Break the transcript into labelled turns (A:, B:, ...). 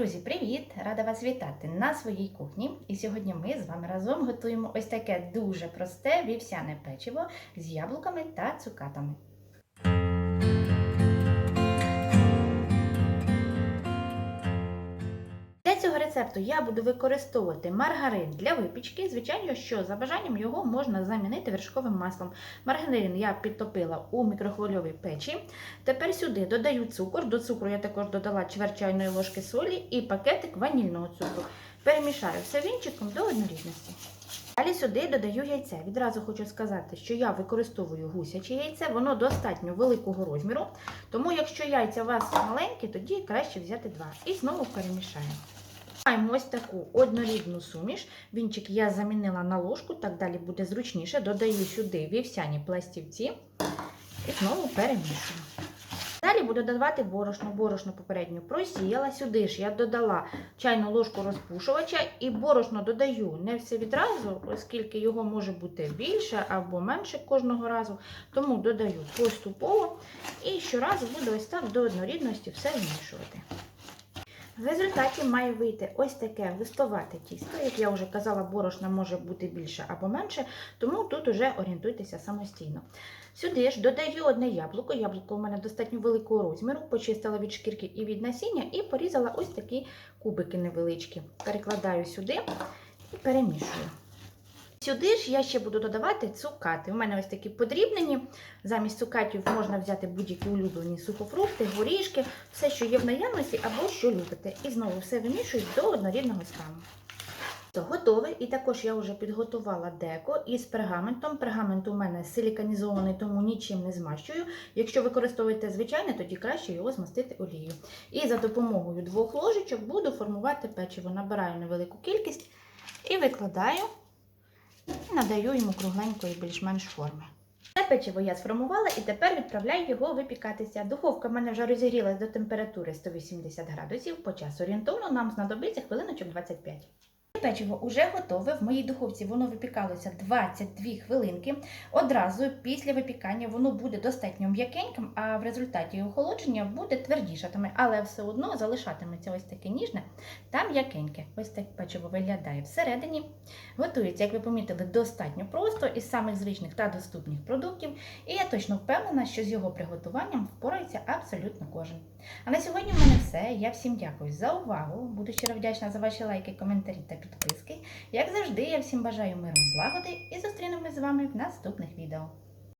A: Друзі, привіт! Рада вас вітати на своїй кухні. І сьогодні ми з вами разом готуємо ось таке дуже просте вівсяне печиво з яблуками та цукатами. Рецепту я буду використовувати маргарин для випічки. Звичайно, що за бажанням його можна замінити вершковим маслом. Маргарин я підтопила у мікрохвильовій печі. Тепер сюди додаю цукор. До цукру я також додала чверть чайної ложки солі і пакетик ванільного цукру. Перемішаю все вінчиком до однорідності. Далі сюди додаю яйце. Відразу хочу сказати, що я використовую гусяче яйце, воно достатньо великого розміру. Тому, якщо яйця у вас маленькі, тоді краще взяти два. І знову перемішаємо. Маємо ось таку однорідну суміш. Вінчик я замінила на ложку, так далі буде зручніше. Додаю сюди вівсяні пластівці і знову перемішую. Далі буду додавати борошно. Борошно попередньо просіяла. Сюди ж я додала чайну ложку розпушувача і борошно додаю не все відразу, оскільки його може бути більше або менше кожного разу. Тому додаю поступово і щоразу буду ось так до однорідності все вмішувати. В результаті має вийти ось таке листовате тісто. Як я вже казала, борошна може бути більше або менше, тому тут уже орієнтуйтеся самостійно. Сюди ж додаю одне яблуко. Яблуко у мене достатньо великого розміру, почистила від шкірки і від насіння, і порізала ось такі кубики невеличкі. Перекладаю сюди і перемішую. Сюди ж я ще буду додавати цукати. У мене ось такі подрібнені. Замість цукатів можна взяти будь-які улюблені сухофрукти, горішки, все, що є в наявності, або що любите. І знову все вимішую до однорідного стану. То готове. І також я вже підготувала деко із пергаментом. Пергамент у мене силіканізований, тому нічим не змащую. Якщо використовуєте звичайне, тоді краще його змастити олією. І за допомогою двох ложечок буду формувати печиво. Набираю невелику кількість і викладаю і надаю йому кругленької більш-менш форми. Це печиво я сформувала і тепер відправляю його випікатися. Духовка в мене вже розігрілась до температури 180 градусів. По часу орієнтовно нам знадобиться хвилиночок 25. Печиво вже готове. В моїй духовці воно випікалося 22 хвилинки. Одразу після випікання воно буде достатньо м'якеньким, а в результаті охолодження буде твердішатиме, але все одно залишатиметься ось таке ніжне та м'якеньке. Ось так печиво виглядає всередині. Готується, як ви помітили, достатньо просто із самих звичних та доступних продуктів. І я точно впевнена, що з його приготуванням впорається абсолютно кожен. А на сьогодні в мене все. Я всім дякую за увагу. Буду щиро вдячна за ваші лайки, коментарі та підписки. Як завжди, я всім бажаю миру злагоди і зустрінемось з вами в наступних відео.